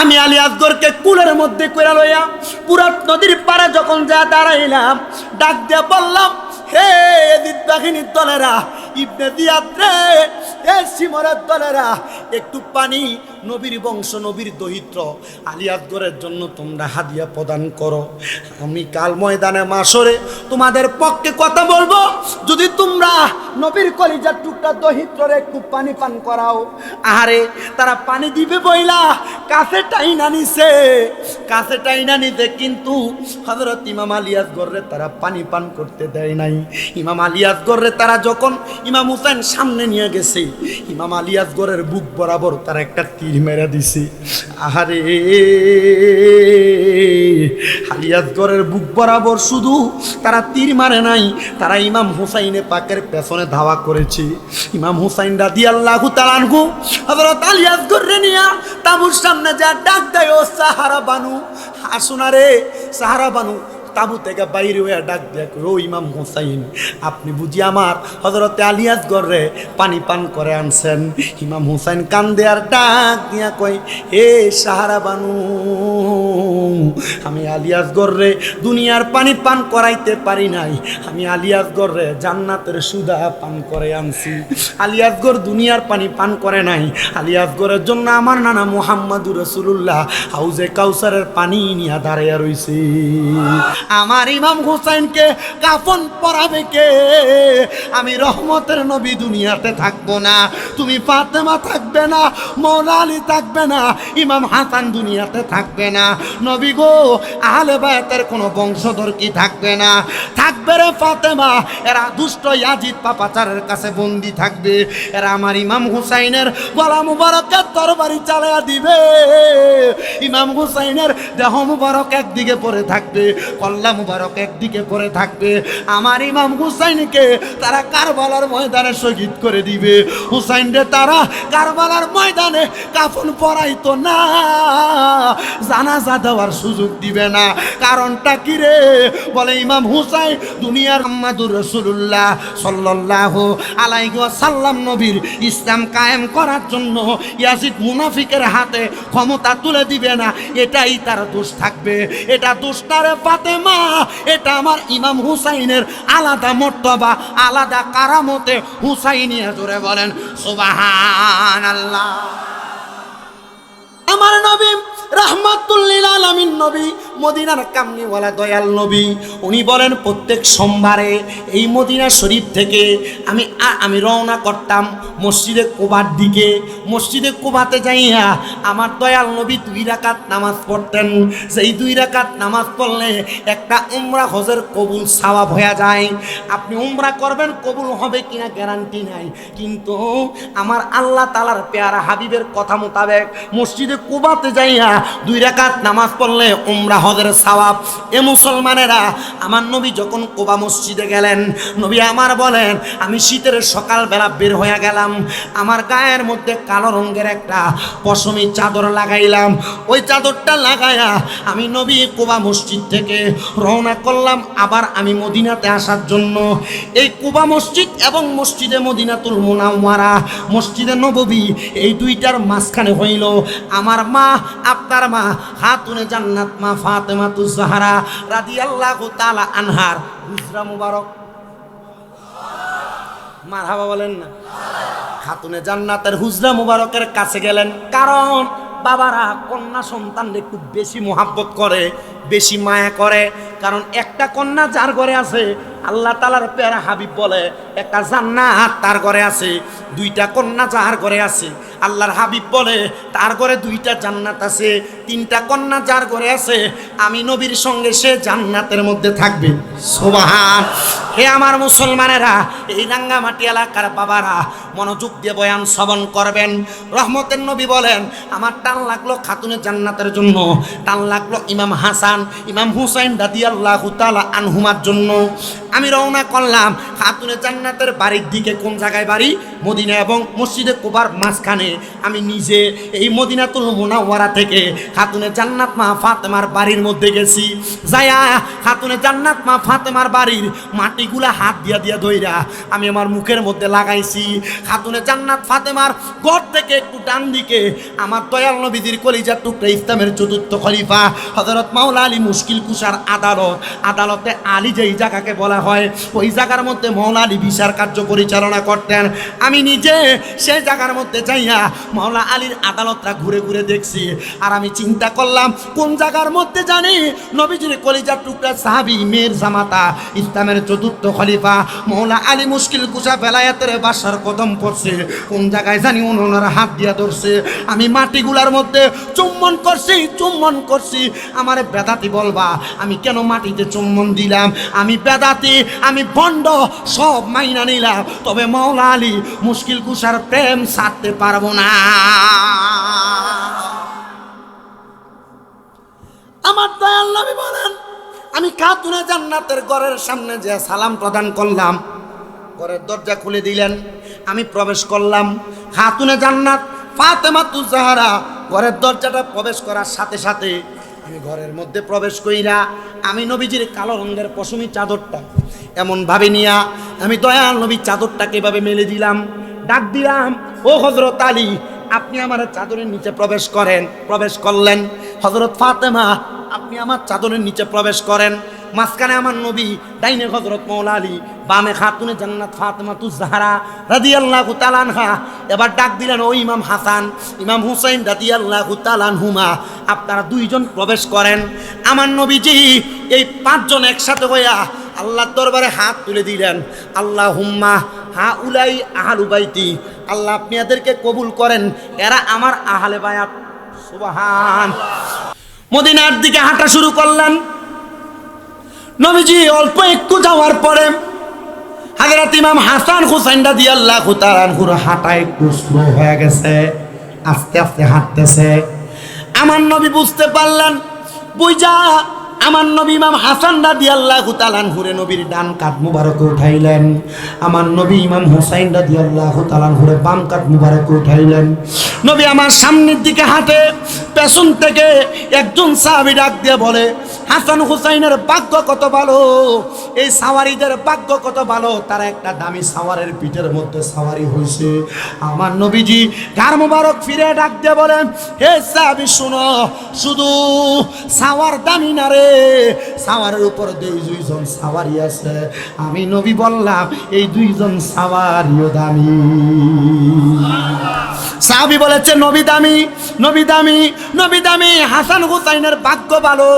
আমি আলী আসগরকে কুলের মধ্যে করে লইয়া পুরাত নদীর পাড়ে যখন যা দাঁড়াইলাম, ডাক দিয়ে বললাম, হে এদিত বাহিনীর দলেরা, ইবনে দিয়াত্রে হে সিমরের দলেরা, একটু পানি নবীর বংশ, নবীর দহিত্র আলী আসগরের জন্য তোমরা হাদিয়া প্রদান করো। আমি কাল ময়দানে মাসরে তোমাদের পক্ষে কথা বলব। যদি তোমরা নবীর কলিজার টুকরা দহিত্ররে একটু পানি পান করাও। আহারে, তারা পানি দিবে বইলা, কাছে টাইনা নিছে। কাছে টাইনা নিতে কিন্তু হজরত ইমাম আলিয়াস গর্রে তারা পানি পান করতে দেয় নাই। ইমাম আলিয়াস গর্রে তারা যখন ইমাম হুসেন সামনে নিয়ে গেছে, ইমাম আলিয়াস গরের বুক বরাবর তারা একটা তীর মেরে দিছে। আহারে আলিয়াস গরের বুক বরাবর শুধু তারা তীর মারে নাই, তারা ইমাম হুসাইনে পাকের পেছনে ধাওয়া করেছে। ইমাম হুসাইন রাদি আল্লাহু তালানহু হযরত আলিয়াস গর্রে নিয়া তাবুর সামনে যা ডাক দেয় সাহারা বানু আসুনা রে, সাহারা বানু তাবু থেকে বাইরে হয়ে ডাক দেখ ও ইমাম হুসাইন, আপনি বুঝি আমার হজরতে আলিয়াস গর্রে পানি পান করে আনছেন? ইমাম হুসাইন কান্দে আর ডাক দিয়া কয়, এ সাহারা বানু, আমি আলিয়াস গর্রে দুনিয়ার পানি পান করাইতে পারি নাই। আমি আলিয়াস গর্রে জান্নাতের সুদা পান করে আনছি। আলিয়াস গর দুনিয়ার পানি পান করে নাই। আলিয়াস গরের জন্য আমার নানা মুহাম্মাদুর রসুল্লাহ হাউজে কাউসারের পানি নিয়ে দাঁড়িয়ে রইছে। আমার ইমাম হুসাইনকে কাফন পরাবে কে? আমি রহমতের নবী দুনিয়াতে থাকব না। তুমি ফাতেমা থাকবে না, মৌলা আলী থাকবে না, ইমাম হাসান দুনিয়াতে থাকবে না। নবী গো, আহলে বায়াতের কোনো বংশধর কি থাকবে না? থাকবে রে ফাতেমা, এরা দুষ্ট ইয়াজিদ পাপাচারের কাছে বন্দি থাকবে। এরা আমার ইমাম হুসাইনের গলা মুবারকের তরবারি চালায়া দিবে। ইমাম হুসাইনের দেহ মুবারক একদিকে পরে থাকবে, কল্লা মুবারক একদিকে পরে থাকবে। আমার ইমাম হুসাইনকে তারা কারবালার ময়দানে শহীদ করে দিবে। হুসাইন হুসাইনরে তারা কারবালার ময়দানে কাফন পরাইতো না, জানাজা দেওয়ার সুযোগ দিবে না। কারণটা কি রে? বলে ইমাম হুসাইন, দুনিয়ার আম্মাদুর রসুল্লাহ সাল্লাহ আলাইহি সাল্লাম নবীর ইসলাম কায়েম করার জন্য ইয়াসিদ মুনাফিকের হাতে ক্ষমতা তুলে দিবে না। এটাই তার দোষ থাকবে, এটা দোষটারে ফাতেমা, এটা আমার ইমাম হুসাইনের আলাদা মর্তবা, আলাদা কারামতে হুসাইনিয়া জোরে বলেন সুবাহান আল্লাহ আমার নবী রহমাতুল্লিল আলামিন নবী, মদিনার কামনিওয়ালা দয়াল নবী। উনি বলেন, প্রত্যেক সোমবারে এই মদিনা শরীফ থেকে আমি আমি রওনা করতাম মসজিদে কোবার দিকে। মসজিদে কোবাতে যাইয়া আমার দয়াল নবী দুই রাকাত নামাজ পড়তেন। সেই দুই রাকাত নামাজ পড়লে একটা উমরা হজের কবুল সাওয়াব হয়ে যায়। আপনি উমরা করবেন, কবুল হবে কিনা গ্যারান্টি নাই। কিন্তু আমার আল্লাহ তালার পেয়ারা হাবিবের কথা মোতাবেক মসজিদে কুবাতে যাইয়া দুই রাকাত নামাজ পড়লে উমরা হজের সওয়াব। এ মুসলমানেরা, আমার নবী যখন কোবা মসজিদে গেলেন, নবী আমার বলেন, আমি শীতের সকালবেলা বের হয়ে গেলাম। আমার গায়ের মধ্যে কালো রঙের একটা পশমি চাদর লাগাইলাম। ওই চাদরটা লাগাইয়া আমি নবী কোবা মসজিদ থেকে রওনা করলাম আবার আমি মদিনাতে আসার জন্য। এই কুবা মসজিদ এবং মসজিদে মদিনাতুল মুনাওয়ারা, মসজিদে নববী, এই দুইটার মাঝখানে হইল। আমার মা আপনার মা হাতুনে জান্নাত মা, ফাতেমা তু জাহারা রাদিয়াল্লাহু তাআলা আনহার। হুজরা মুবারক। মারহাবা বলেন না। খাতুনে জান্নাতের হুজরা মুবারকের কাছে গেলেন। কারণ বাবারা কন্যা সন্তানকে একটু বেশি মোহাব্বত করে, বেশি মায়া করে। কারণ একটা কন্যা যার ঘরে আছে, আল্লাহ তালার পেয়ারা হাবিব বলে, একটা জান্নাত তার ঘরে আছে, দুইটা কন্যা যার ঘরে আছে। আল্লাহর হাবিব বলে, তার ঘরে দুইটা জান্নাত আছে, তিনটা কন্যা যার ঘরে আছে, আমি নবীর সঙ্গে সে জান্নাতের মধ্যে থাকবে। সোবাহান। হে আমার মুসলমানেরা, এই রাঙ্গামাটি এলাকার বাবারা, মনোযোগ দিয়ে বয়ান শ্রবণ করবেন। রহমতের নবী বলেন, আমার টান লাগল খাতুনে জান্নাতের জন্য, টান লাগল ইমাম হাসান, ইমাম হুসাইন দাদি আল্লাহ তালা আনহুমার জন্য। আমি রওনা করলাম খাতুনে জান্নাতের বাড়ির দিকে, কোন জায়গায় বাড়ি? মদিনা এবং মসজিদে কোবার মাঝখানে। আমি নিজে এই মদিনাতুল মোনাওয়ারা থেকে খাতুনে জান্নাত মা ফাতেমার বাড়ির মধ্যে গেছি। যায়া খাতুনে জান্নাত মা ফাতেমার বাড়ির মাটিগুলা হাত দিয়া দিয়া ধইরা আমি আমার মুখের মধ্যে লাগাইছি। খাতুনে জান্নাত ফাতেমার ঘর থেকে একটু ডান দিকে আমার দয়াল নবীদের কলিজার টুকরা ইসলামের চতুর্থ খলিফা হজরত মাওলা আলী মুশকিল কুষার আদালত। আদালতে আলী যেই জায়গাকে বলা হয়, ওই জায়গার মধ্যে মাওলা আলী বিচার কার্য পরিচালনা করতেন। আমি নিজে সেই জায়গার মধ্যে যাইয়া মাওলা আলীর আদালতটা ঘুরে ঘুরে দেখছি। আর আমি চিন্তা করলাম, কোন জায়গার মধ্যে জানি? নবীজির কলিজার টুকরা সাহাবি মেয়ের জামাতা, ইসলামের চতুর্থ খলিফা। মৌলা আলী মুশকিল কুষা বেলায়াতের বাসার কদম পড়ছে। কোন জায়গায় জানি ওনার হাত দিয়া ধরছে। আমি মাটিগুলার মধ্যে চুম্বন করছি চুম্বন করছি। আমার বেদাতি বলবা, আমি কেন মাটিতে চুম্বন দিলাম? আমি বেদাতি, আমি বন্ড সব মাইনা নিলাম। তবে মৌলা আলী মুশকিল কুষার প্রেম সারতে পারব না। আমার দয়াল নবী বলেন, আমি খাতুনে জান্নাতের ঘরের সামনে যে সালাম প্রদান করলাম, ঘরের দরজা খুলে দিলেন, আমি প্রবেশ করলাম। খাতুনে জান্নাত ফাতেমা তুজাহারা ঘরের দরজাটা প্রবেশ করার সাথে সাথে আমি ঘরের মধ্যে প্রবেশ কইরা আমি নবীজির কালো রঙের পশমি চাদরটা এমন ভাবে নিয়া আমি দয়াল নবীর চাদরটাকে এভাবে মেলে দিলাম। ডাক দিলাম, ও হজরত আলী, আপনি আমার চাদরের নিচে প্রবেশ করেন। প্রবেশ করলেন। হজরত ফাতেমা, আপনি আমার চাদরের নিচে প্রবেশ করেন। মাঝখানে আমার নবী, ডাইনে হজরত মৌলা আলী, বামে খাতুনে জান্নাত ফাতেমা তু জাহারা রাদি আল্লাহ তালানহা এবার ডাক দিলেন, ও ইমাম হাসান, ইমাম হুসাইন রাদি আল্লাহ তালান হুমা আপনারা দুইজন প্রবেশ করেন। আমার নবীজি এই পাঁচজন একসাথে হইয়া আল্লাহর দরবারে হাত তুলে দিলেন। আল্লাহ হুম্মা হা উলাই আহাল উবাইতি আল্লাহ আপনি এদেরকে কবুল করেন। এরা আমার আহালে বায়াত। সুবাহান। মদিনার দিকে হাঁটা শুরু করলেন। নবীজি অল্প একটু যাওয়ার পরে হাজরাত ইমাম হাসান হুসাইন রাদি আল্লাহ তালানহুর হাঁটা একটু স্লো হয়ে গেছে। আস্তে আস্তে হাঁটতেছে। আমার নবী বুঝতে পারলেন, বুঝা আমার নবী ইমাম হাসান রাদি আল্লাহ তালানহুরে নবীর ডান কাঠ মুবারকে উঠাইলেন। আমার নবী ইমাম হুসাইন রাদি আল্লাহ তালানহুরে বাম কাঠ মুবারকে উঠাইলেন। নবী আমার সামনের দিকে হাঁটে, পেছন থেকে একজন সাহাবি ডাক দিয়ে বলে, হাসান হুসাইনের ভাগ্য কত ভালো? এই সাওয়ারিদের ভাগ্য কত ভালো? তারা একটা দামি সাওয়ারের পিঠের মধ্যে সাওয়ারি হয়েছে আমার নবীজি গার মুবারক ফিরে ডাক দিয়ে বলেন হে সাহাবি, শুনো, শুধু সাওয়ার দামি না রে সাওয়ারের উপর দুই দুইজন সাওয়ারি আছে। আমি নবী বললাম, এই দুইজন সাওয়ারিও দামি। সাহাবি বলেছে, নবী দামি নবী দামি নবী দামি, হাসান হুসাইনের ভাগ্য ভালো।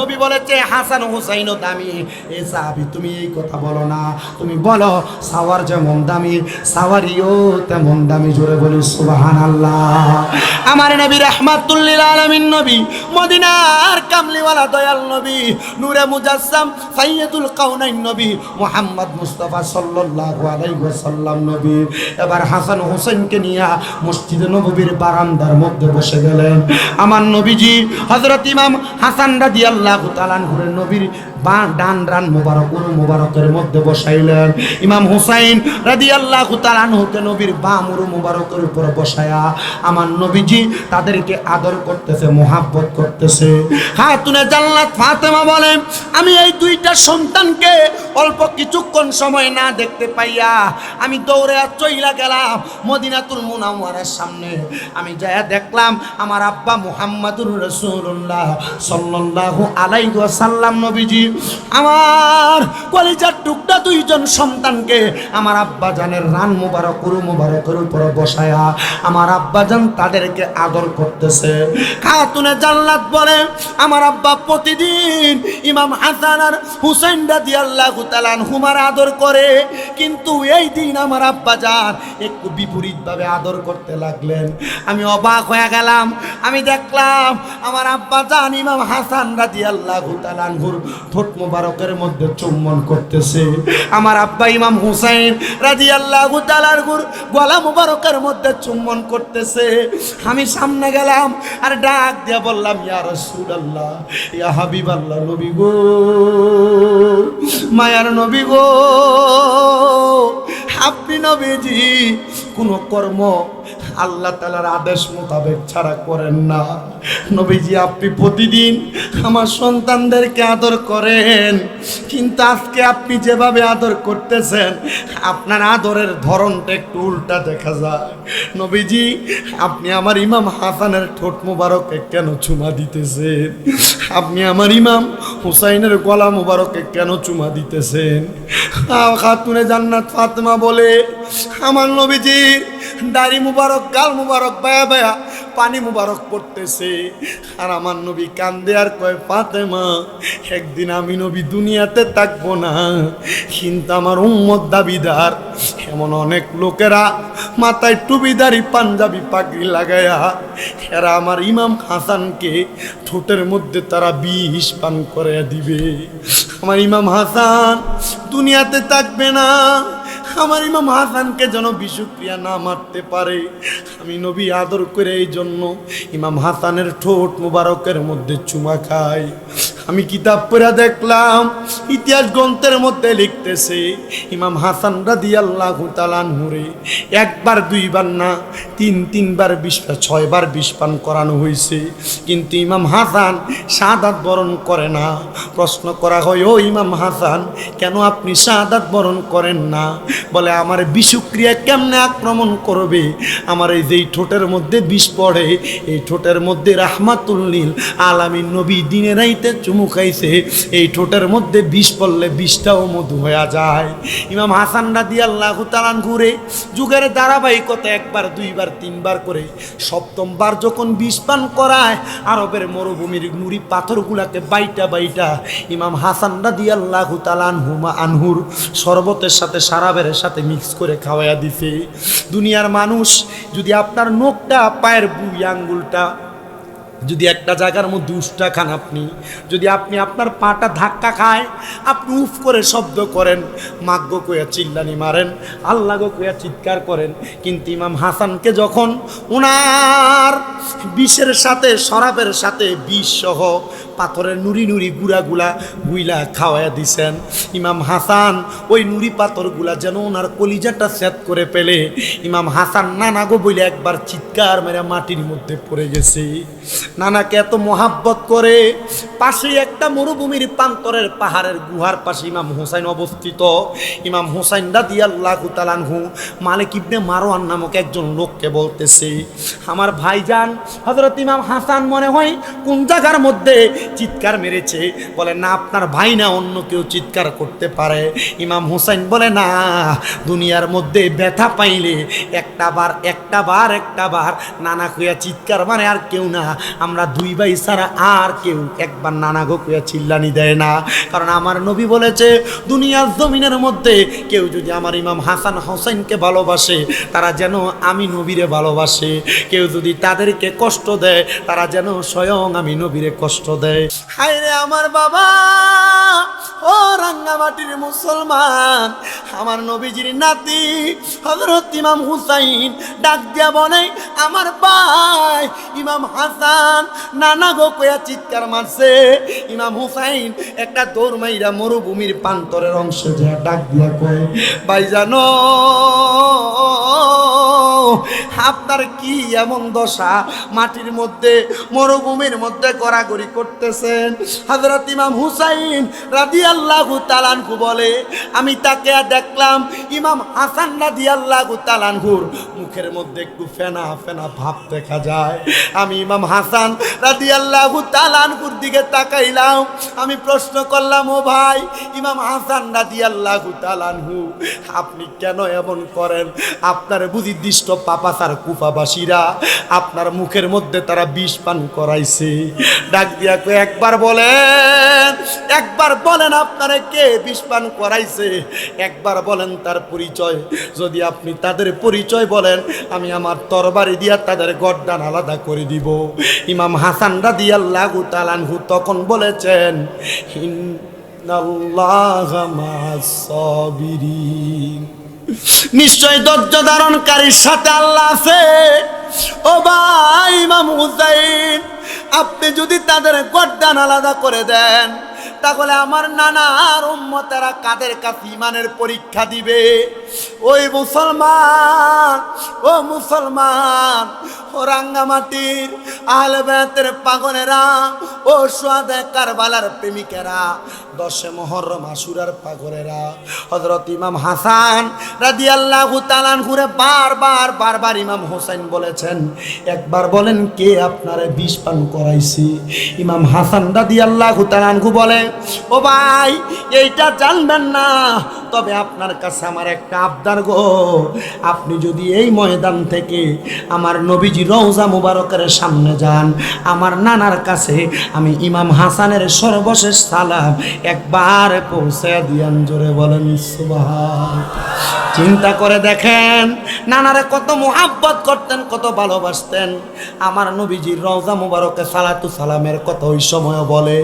নবী বলেছে, হাসান হুসাইনও দামি। এ সাহাবি, তুমি এই কথা বলো না। তুমি বলো, সাওয়ার যেমন দামি, সাওয়ারিও তেমন দামি। জোরে বলি সুবাহান আল্লাহ আমার নবী রহমাতুল্লিল আলমিন নবী, মদিনার কামলিওয়ালা দয়াল নবী, নূরে মুজাসসাম, সাইয়্যিদুল কাউনাইন নবী, মুহাম্মদ মুস্তাফা সাল্লাল্লাহু আলাইহি ওয়াসাল্লাম নবী। এবার হাসান হোসেনকে নিয়ে মসজিদে নববীর বারান্দার মধ্যে বসে গেলেন। আমার নবীজি, হযরত ইমাম হাসান রাদিয়াল্লাহু তাআলা নবীর বা ডান রান মোবারক, উরু মোবারকের মধ্যে বসাইলেন। ইমাম হুসাইন রাদিয়াল্লাহু তাআলা আনহুকে নবীর বাম, উরু মোবারকের উপর বসায়া আমার নবীজি তাদেরকে আদর করতেছে, মোহাব্বত করতেছে। খাতুনে জান্নাত ফাতেমা বলেন আমি এই দুইটা সন্তানকে অল্প কিছুক্ষণ সময় না দেখতে পাইয়া আমি দৌড়ে চইলা গেলাম মদিনাতুল মুনাওয়ারার সামনে। আমি যাইয়া দেখলাম আমার আব্বা মুহাম্মাদুর রাসূলুল্লাহ সাল্লাল্লাহু আলাইহি ওয়াসাল্লাম নবীজি। আমার কলিজার টুকটা দুইজন সন্তানকে আমার আব্বা জানের রান মুবারক উরু মুবারকের উপর বসায়া আমার আব্বা জান তাদেরকে আদর করতেছে। খাতুনে জান্নাত বলে, আমার আব্বা প্রতিদিন ইমাম হাসান আর হুসাইন রাদিয়াল্লাহু তালান হুমার আদর করে। কিন্তু এই দিন আমার আব্বা যান একটু বিপরীতভাবে আদর করতে লাগলেন। আমি অবাক হয়ে গেলাম। আমি দেখলাম আমার আব্বা জান ইমাম হাসান রাদিয়াল্লাহু তাআলা আনহুর ঠোঁট মোবারকের মধ্যে চুম্বন করতেছে। আমার আব্বা ইমাম হুসেন হুসাইন রাদিয়াল্লাহু তাআলা আনহুর গলা মোবারকের মধ্যে চুম্বন করতেছে। আমি সামনে গেলাম আর ডাক দিয়ে বললাম, ইয়া রাসূলুল্লাহ, ইয়া হাবিবাল্লাহ নবী গো। মায়ার নবী গো। আপনি নবীজি কোনো কর্ম আল্লাহ তালার আদেশ মোতাবেক ছাড়া করেন না। নবীজি, আপনি প্রতিদিন আমার সন্তানদেরকে আদর করেন। কিন্তু আজকে আপনি যেভাবে আদর করতেছেন, আপনার আদরের ধরনটা একটু উল্টা দেখা যায়। নবীজি, আপনি আমার ইমাম হাসানের ঠোঁট মোবারকে কেন চুমা দিতেছেন? আপনি আমার ইমাম হুসাইনের গলা মোবারকে কেন চুমা দিতেছেন? খাতুনে জান্নাত ফাতেমা বলে, আমার নবীজির দাড়ি মুবারক, গাল মুবারক, বায়া বায়া, পানি মুবারক পড়তেছে। আর আমার নবী কান্দে আর কয় পাতে মা একদিন আমি নবী দুনিয়াতে থাকব না। কিন্তু আমার উম্মত দাবিদার, এমন অনেক লোকেরা মাথায় টুপিদারি পাঞ্জাবি পাগড়ি লাগায়া, এরা আমার ইমাম হাসানকে ঠোঁটের মধ্যে তারা বিষ পান করে দিবে। আমার ইমাম হাসান দুনিয়াতে থাকবে না। আমার ইমাম হাসানকে যেন বিষক্রিয়া না মারতে পারে। আমি নবী আদর করে এই জন্য ইমাম হাসানের ঠোঁট মুবারকের মধ্যে চুমা খাই। আমি কিতাব পড়ে দেখলাম, ইতিহাস গ্রন্থের মধ্যে লিখতেছে, ইমাম হাসান রাদি আল্লাহ তালানহুরে একবার, দুইবার না, তিন, তিনবার বিষ ছয়বার বিষ পান করানো হয়েছে কিন্তু ইমাম হাসান সাদাত বরণ করে না। প্রশ্ন করা হয়, ও ইমাম হাসান, কেন আপনি সাদাত বরণ করেন না? বলে, আমার বিষুক্রিয়া কেমনে আক্রমণ করবে? আমার এই যেই ঠোঁটের মধ্যে বিষ পড়ে, এই ঠোঁটের মধ্যে রাহমাতুল রাহমাতুল্লিল আলামিন নবী দিনে রাইতে চুমু খাইছে। এই ঠোঁটের মধ্যে বিষ পড়লে বিষটাও মধু হয়ে যায়। ইমাম হাসান রাদি আল্লাহ তালান ঘুরে যুগের ধারাবাহিকতা একবার, দুইবার, তিনবার করে সপ্তমবার যখন বিষ পান করায়, আরবের মরুভূমির নুড়ি পাথরগুলাকে বাইটা বাইটা ইমাম হাসান রাদি আল্লাহ তালান হুমা আনহুর শরবতের সাথে সারাবের সাথে মিক্স করে খাওয়াইয়া দিছে। দুনিয়ার মানুষ যদি আপনার নোকটা পায়ের বুই আঙ্গুলটা যদি একটা জায়গার মধ্যে উষ্টা খান আপনি, যদি আপনি আপনার পাটা ধাক্কা খায়, আপনি উফ করে শব্দ করেন মাগ্য কইয়া চিল্লানি মারেন, আল্লাহ গো কইয়া চিৎকার করেন, কিন্তু ইমাম হাসানকে যখন ওনার বিষের সাথে, শরাবের সাথে বিষ সহ পাথরের নুড়ি নুড়ি গুড়াগুলা গুইলা খাওয়াইয়া দিছেন, ইমাম হাসান ওই নুড়ি পাথরগুলা যেন ওনার কলিজাটা সেট করে পেলে ইমাম হাসান নানা গো বলে একবার চিৎকার মেরে মাটির মধ্যে পড়ে গেছে। নানাকে এত মহাব্বত করে পাশেই একটা মরুভূমির প্রান্তরের পাহাড়ের গুহার পাশে ইমাম হোসাইন অবস্থিত। ইমাম হোসাইন দাদি আল্লাহ তালানহু মালিক ইবনে মারোয়ান নামক একজন লোককে বলতেছে, আমার ভাইজান হজরত ইমাম হাসান মনে হয় কোন জায়গার মধ্যে চিৎকার মেরেছে? বলে, না, আপনার ভাই না, অন্য কেউ চিৎকার করতে পারে। ইমাম হোসাইন বলে, না, দুনিয়ার মধ্যে ব্যথা পাইলে একটা বার একটা বার একটা বার নানা কুয়া চিৎকার মানে আর কেউ না। আমরা দুই ভাই ছাড়া আর কেউ একবার নানা গো কুয়া চিল্লানি দেয় না। কারণ আমার নবী বলেছে, দুনিয়ার জমিনের মধ্যে কেউ যদি আমার ইমাম হাসান হোসেনকে ভালোবাসে, তারা যেন আমি নবীরে ভালোবাসে। কেউ যদি তাদেরকে কষ্ট দেয়, তারা যেন স্বয়ং আমি নবীরে কষ্ট দেয়। হায় রে আমার বাবা, ও রাঙ্গামাটির মুসলমান, আমার নবীজির নাতি হজরত ইমাম হুসাইন, ডাক দিয়া বলে, আমার ভাই, ইমাম হাসান নানা গো কয়া চিৎকার মারছে। ইমাম হুসাইন একটা দৌড় মাইরা মরুভূমির প্রান্তরের অংশ যা ডাক দিয়া কয় ভাই জানো আপনার কি এমন দশা? মাটির মধ্যে, মরুভূমির মধ্যে গড়াগড়ি করতেছেন। হজরত ইমাম হুসাইন রাদি আল্লাহ তালানহু বলে, আমি তাকে দেখলাম ইমাম হাসান রাদি আল্লাহ তালানহুর মুখের মধ্যে একটু ফেনা ফেনা ভাব দেখা যায়। আমি ইমাম হাসান রাদি আল্লাহ তালানহুর দিকে তাকাইলাম। আমি প্রশ্ন করলাম, ও ভাই, ইমাম হাসান রাদি আল্লাহ তালানহু আপনি কেন এমন করেন? আপনার বুঝি দৃষ্ট পাপাসার কুফাবাসীরা আপনার মুখের মধ্যে তারা বিষ পান করাইছে। ডাক দিয়া কই একবার বলেন একবার বলেন আপনারে কে বিষ পান করাইছে। একবার বলেন তার পরিচয়। যদি আপনি তাদের পরিচয় বলেন, আমি আমার তরবারি দিয়া তাদের গড্ডান আলাদা করে দিব। ইমাম হাসান রাদি আল্লাহ তালানহু তখন বলেছেন মা'আস সাবিরিন। নিশ্চয় ধৈর্য ধারণকারীর সাথে আল্লাহ আছে। ও ভাই ইমাম আপনি যদি তাদের গড্ডান আলাদা করে দেন, তাহলে আমার নানার উম্মতেরা কাদের কাছে ইমানের পরীক্ষা দিবে? ওই মুসলমান, ও মুসলমান ও রাঙ্গামাটির আহলে বেতের পাগলেরা, ও সোয়াদে কারবালার প্রেমিকেরা, দশে মহরম আশুরার পাগলেরা। হজরত ইমাম হাসান রাদি আল্লাহ তালান ঘুরে বারবার বারবার ইমাম হোসেন বলেছেন, একবার বলেন কে আপনারে বিষ পান করাইছি? ইমাম হাসান রাদি আল্লাহ তালানহু বলে, ও ভাই, এইটা জানবেন না, তবে আপনার কাছে আমার একটা আবদার গো। আপনি যদি এই ময়দান থেকে আমার নবীজি রওজা মুবারকের সামনে যান। আমার নানার কাছে আমি ইমাম হাসানের সর্বশেষ সালাম একবার পৌঁছে দিয়ান, জোরে বলেন সুবহান। চিন্তা করে দেখেন, নানারে কত মোহাব্বত করতেন, কত ভালোবাসতেন। আমার নবীজির রওজা মুবারকে সালাতু সালামের কথা ওই সময় বলে,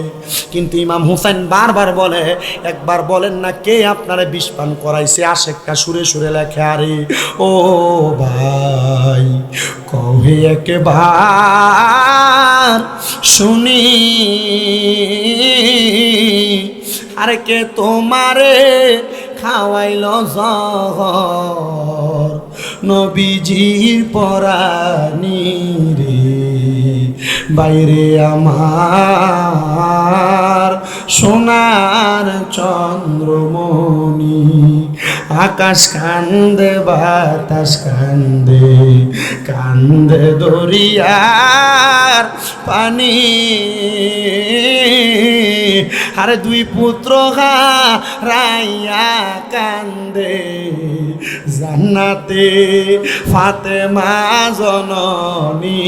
কিন্তু ইমাম হুসাইন বারবার বলে, একবার বলেন না কে আপনারে বিষ পান করাইছে, আশেকটা সুরে সুরে লেখে, আরে ও ভাই কবে একবার শুনি। আরে কে তোমারে খাওয়াইল জহর। নবীজির পরানি রে বাইরে আমার সোনার আকাশ কান্দে, বাতাস কান্দে কান্দে দরিয়ার পানি। আরে দুই পুত্র রাইয়া কান্দে, জান্নাতে ফাতেমা জননী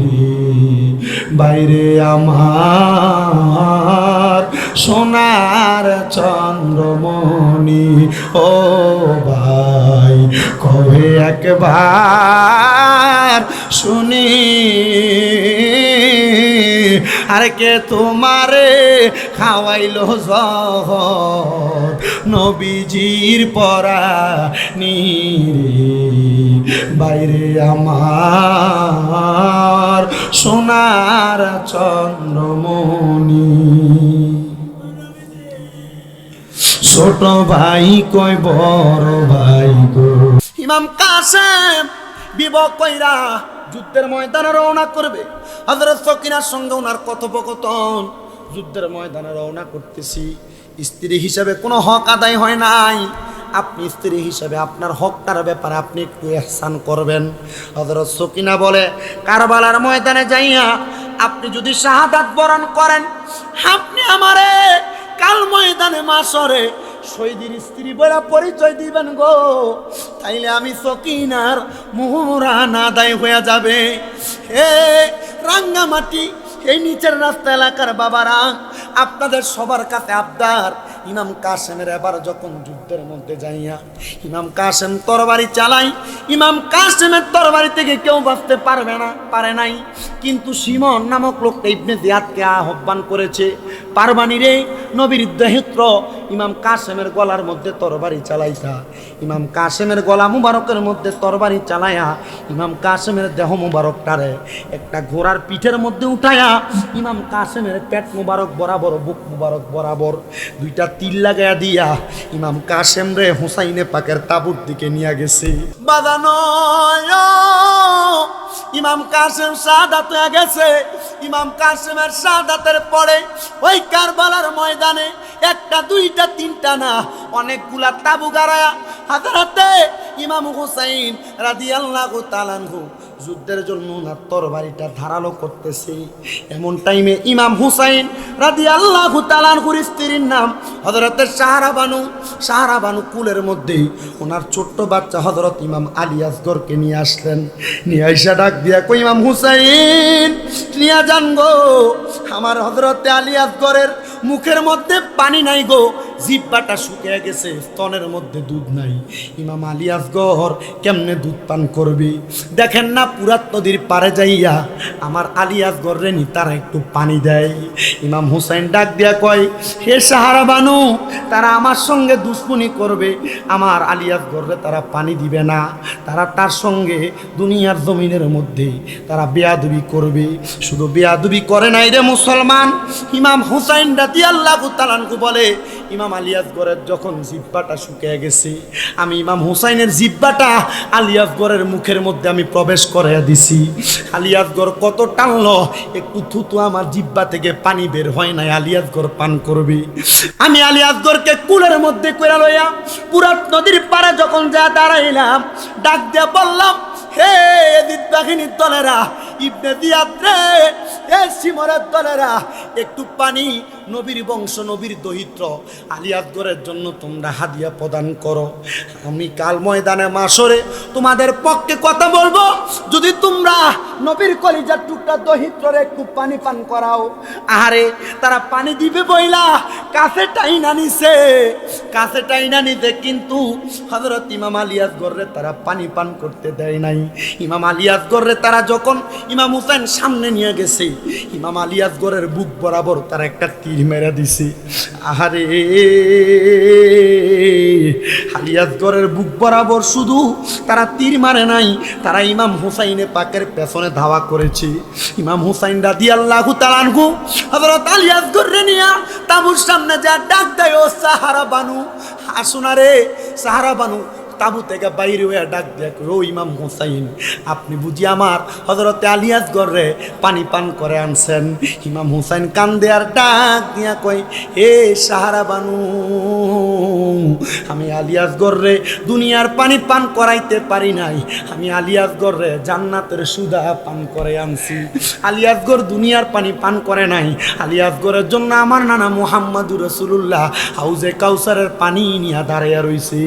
রে। বাইরে আমার সোনার চন্দ্রমণি ও ভাই কবে একবার শুনি? আর কে তোমারে খাওয়াইলো জহর। নবীজির পরা বাইরে আমার সোনার চন্দ্রমণি। ছোট ভাই কই বড় ভাই গো। ইমাম কাসেম বিবক কইরা যুদ্ধের ময়দানে রওনা করবে। হযরত সকিনার সঙ্গে ওনার কথোপকথন। যুদ্ধের ময়দানে রওনা করতেছি। স্ত্রী হিসাবে কোনো হক আদায় হয় নাই। আপনি স্ত্রী হিসাবে আপনার হকটার ব্যাপারে আপনি একটু এহসান করবেন। হযরত সকিনা বলে, কারবালার ময়দানে যাইয়া আপনি যদি শাহাদাত বরণ করেন, আপনি আমারে কাল ময়দানে মাসরে শহীদের স্ত্রী বলে পরিচয় দিবেন গো। তাইলে আমি সকিনার মোহরান আদায় হয়ে যাবে। হে রাঙ্গামাটি এই নিচের রাস্তা এলাকার বাবারা, আপনাদের সবার কাছে আবদার। ইমাম কাসেমের এবার যখন যুদ্ধের মধ্যে যাইয়া ইমাম কাসেম তরবারি চালাই, ইমাম কাসেমের তরবারি থেকে কেউ বাঁচতে পারবে না, পারে নাই। কিন্তু সিমন নামক লোক ইবনে জিয়াদকে আহ্বান করেছে, পারবানি রে নবীর দেহিত্র ইমাম কাসেমের গলার মধ্যে তরবারি চালাইতা। ইমাম কাসেমের গলা মুবারকের মধ্যে তরবারি চালায়া ইমাম কাসেমের দেহ মুবারকটারে একটা ঘোড়ার পিঠের মধ্যে উঠায়া ইমাম কাসেমের পেট মুবারক বরাবর, বুক মুবারক বরাবর দুইটা তিল লাগাইয়া দিয়া ইমাম কাসেম রে হুসাইনে পাকের তাবুর দিকে নিয়ে গেছে। বাদানো ইমাম কাসেম হয়ে গেছে। ইমাম কাসেমের শাহাদাতের পরে ওই কারবালার ময়দানে একটা দুইটা তিনটা না, অনেকগুলা তাবু গাড়ায়া হাতে ইমাম হুসাইন রাদিয়াল্লাহু তাআলাহু যুদ্ধের জন্য ওনার তরবারিটা ধারালো করতেছে। এমন টাইমে ইমাম হুসাইন রাদি আল্লাহ তালানহুর স্ত্রীর নাম হজরতের সাহারা বানু সাহারা বানু কুলের মধ্যেই ওনার ছোট্ট বাচ্চা হজরত ইমাম আলী আসগরকে নিয়ে আসলেন। নিয়ে আইসা ডাক দিয়া কো ইমাম হুসাইন, নিয়ে যান গো। আমার হজরতে আলী আসগরের মুখের মধ্যে পানি নাই গো। জিব্বাটা শুকিয়ে গেছে, স্তনের মধ্যে দুধ নাই। ইমাম আলী আসগর কেমনে দুধ পান করবে? দেখেন না, পুরাত নদীর পারে যাইয়া আমার আলী আসগর রেনি, তারা একটু পানি দেয়। ইমাম হুসাইন ডাক দিয়া কয়, হে সাহারা বানু, তারা আমার সঙ্গে দুশ্মনী করবে। আমার আলী আসগররে তারা পানি দিবে না। তারা তার সঙ্গে দুনিয়ার জমিনের মধ্যে তারা বেয়াদবি করবে। শুধু বেয়াদবি করে নাই রে মুসলমান। ইমাম হুসাইন রাতি আল্লাহ তালানকু বলে, ইমাম আলিয়াসগড়ের যখন জিব্বাটা শুকিয়ে গেছে, আমি ইমাম হুসাইনের জিব্বাটা আলিয়াসগড়ের মুখের মধ্যে আমি প্রবেশ করে দিছি। আলিয়াসগড় কত টানলো, একটু থুতু আমার জিব্বা থেকে পানি বের হয় নাই আলিয়াসগড় পান করবে। আমি আলিয়াসগড়কে কুলের মধ্যে করে লইয়া পুরাত নদীর পাড়ে যখন যা দাঁড়াইলাম, ডাক দিয়া বললাম হে এদিক বাহিনীর দলেরা ইবনে এ সিমরের দলেরা, একটু পানি, নবীর বংশ, নবীর দহিত্র আলিয়াতগড়ের জন্য তোমরা হাদিয়া প্রদান করো। আমি কাল ময়দানে মাসরে তোমাদের পক্ষে কথা বলব। যদি তোমরা নবীর কলিজার টুকরা দহিত্ররে একটু পানি পান করাও। আরে তারা পানি দিবে বইলা, কাছে টাইনা নিছে। কাছে টাইনা নিতে কিন্তু হজরত ইমাম আলিয়াস গর্রে তারা পানি পান করতে দেয় নাই। ইমাম আলিয়াস গর্রে তারা যখন ইমাম হুসাইন সামনে নিয়ে গেছে। ইমাম আলিয়াস গড়ের বুক বরাবর তারা একটা তীর মেরা দিছে। আহারে আলিয়াস গড়ের বুক বরাবর শুধু তারা তীর মারে নাই, তারা ইমাম হুসাইনে পাকের পেছনে ধাওয়া করেছে। ইমাম হুসাইন রাদি আল্লাহ তালানহু হজরত আলিয়াস গড়ে নিয়া তাবুর সামনে যা ডাক দেয়, ও সাহারা বানু, আসুনা রে সাহারা বানু তাবু থেকে বাইরে হয়ে ডাক দেখ রো ইমাম হুসাইন, আপনি বুঝি আমার হজরতে আলিয়াস গড়ে পানি পান করে আনছেন? ইমাম হুসাইন কান্দে আর ডাক দিয়া কয় হে সাহারা বানু, আমি আলিয়াস গড়ে দুনিয়ার পানি পান করাইতে পারি নাই, আমি আলিয়াস গড়ে জান্নাতের সুদা পান করে আনছি। আলিয়াস গড় দুনিয়ার পানি পান করে নাই আলিয়াস গড়ের জন্য আমার নানা মুহাম্মাদুর রসুল্লাহ হাউজে কাউসারের পানি নিয়ে দাঁড়িয়ে রইছে।